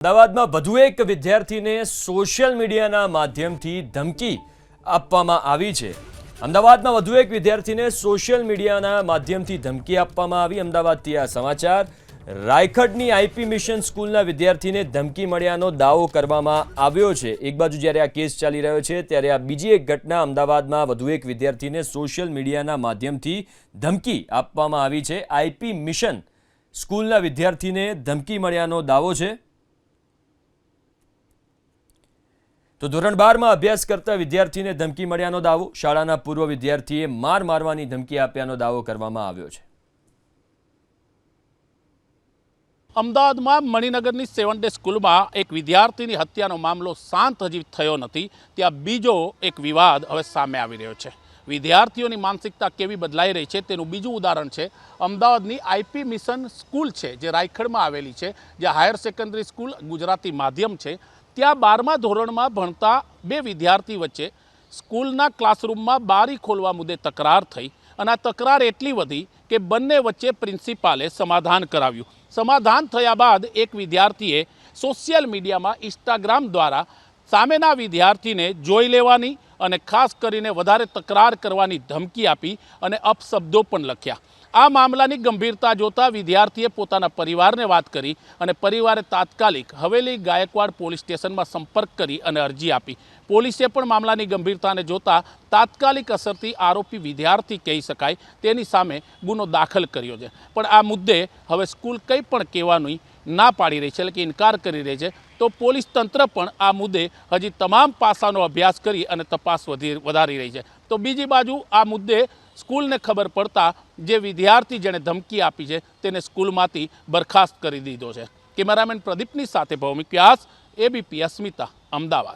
અમદાવાદમાં વધુ એક વિદ્યાર્થીને સોશિયલ મીડિયાના માધ્યમથી ધમકી આપવામાં આવી છે. અમદાવાદમાં વધુ એક વિદ્યાર્થીને સોશિયલ મીડિયાના માધ્યમથી ધમકી આપવામાં આવી. અમદાવાદથી આ સમાચાર, રાયખડની આઈપી મિશન સ્કૂલના વિદ્યાર્થીને ધમકી મળ્યાનો દાવો કરવામાં આવ્યો છે. એક બાજુ જ્યારે આ કેસ ચાલી રહ્યો છે, ત્યારે આ બીજી એક ઘટના અમદાવાદમાં વધુ એક વિદ્યાર્થીને સોશિયલ મીડિયાના માધ્યમથી ધમકી આપવામાં આવી છે. આઈપી મિશન સ્કૂલના વિદ્યાર્થીને ધમકી મળ્યાનો દાવો છે. તો ધોરણ બારમાં અભ્યાસ કરતા વિદ્યાર્થીને ધમકી મળ્યાનો દાવો. શાળાના પૂર્વ વિદ્યાર્થીએ માર મારવાની ધમકી આપ્યાનો દાવો કરવામાં આવ્યો છે. અમદાવાદમાં મણિનગરની સેવન ડે સ્કૂલમાં એક વિદ્યાર્થીની હત્યાનો મામલો શાંત હજી થયો નથી. ત્યાં બીજો એક વિવાદ હવે સામે આવી રહ્યો છે. વિદ્યાર્થીઓની માનસિકતા કેવી બદલાઈ રહી છે તેનું બીજું ઉદાહરણ છે. અમદાવાદની આઈપી મિશન સ્કૂલ છે, જે રાયખડમાં આવેલી છે જે હાયર સેકન્ડરી સ્કૂલ ગુજરાતી માધ્યમ છે. ત્યાં બારમા ધોરણમાં ભણતા બે વિદ્યાર્થી વચ્ચે સ્કૂલના ક્લાસરૂમમાં બારી ખોલવા મુદ્દે તકરાર થઈ અને આ તકરાર એટલી વધી કે બંને વચ્ચે પ્રિન્સિપાલે સમાધાન કરાવ્યું. સમાધાન થયા બાદ એક વિદ્યાર્થીએ સોશિયલ મીડિયામાં ઇન્સ્ટાગ્રામ દ્વારા સામેના વિદ્યાર્થીને જોઈ લેવાની અને ખાસ કરીને વધારે તકરાર કરવાની ધમકી આપી અને અપશબ્દો પણ લખ્યા. આ મામલાની ગંભીરતા જોતા વિદ્યાર્થીએ પોતાના પરિવારને વાત કરી અને પરિવારે તાત્કાલિક હવેલી ગાયકવાડ પોલીસ સ્ટેશનમાં સંપર્ક કરી અને અરજી આપી. પોલીસે પણ મામલાની ગંભીરતાને જોતા તાત્કાલિક અસરથી આરોપી વિદ્યાર્થી કહી શકાય તેની સામે ગુનો દાખલ કર્યો છે. પણ આ મુદ્દે હવે સ્કૂલ કંઈ પણ કહેવાની ના પાડી રહી છે, એટલે કે ઇનકાર કરી રહી છે, તો પોલીસ તંત્ર પણ આ મુદ્દે હજી તમામ પાસાનો અભ્યાસ કરી અને તપાસ વધી વધારી રહી છે. તો બીજી બાજુ આ મુદ્દે સ્કૂલને ખબર પડતા જે વિદ્યાર્થી જેણે ધમકી આપી છે તેને સ્કૂલમાંથી બરખાસ્ત કરી દીધો છે. કેમેરામેન પ્રદીપની સાથે ભૌમિક વ્યાસ એબીપી અસ્મિતા, અમદાવાદ.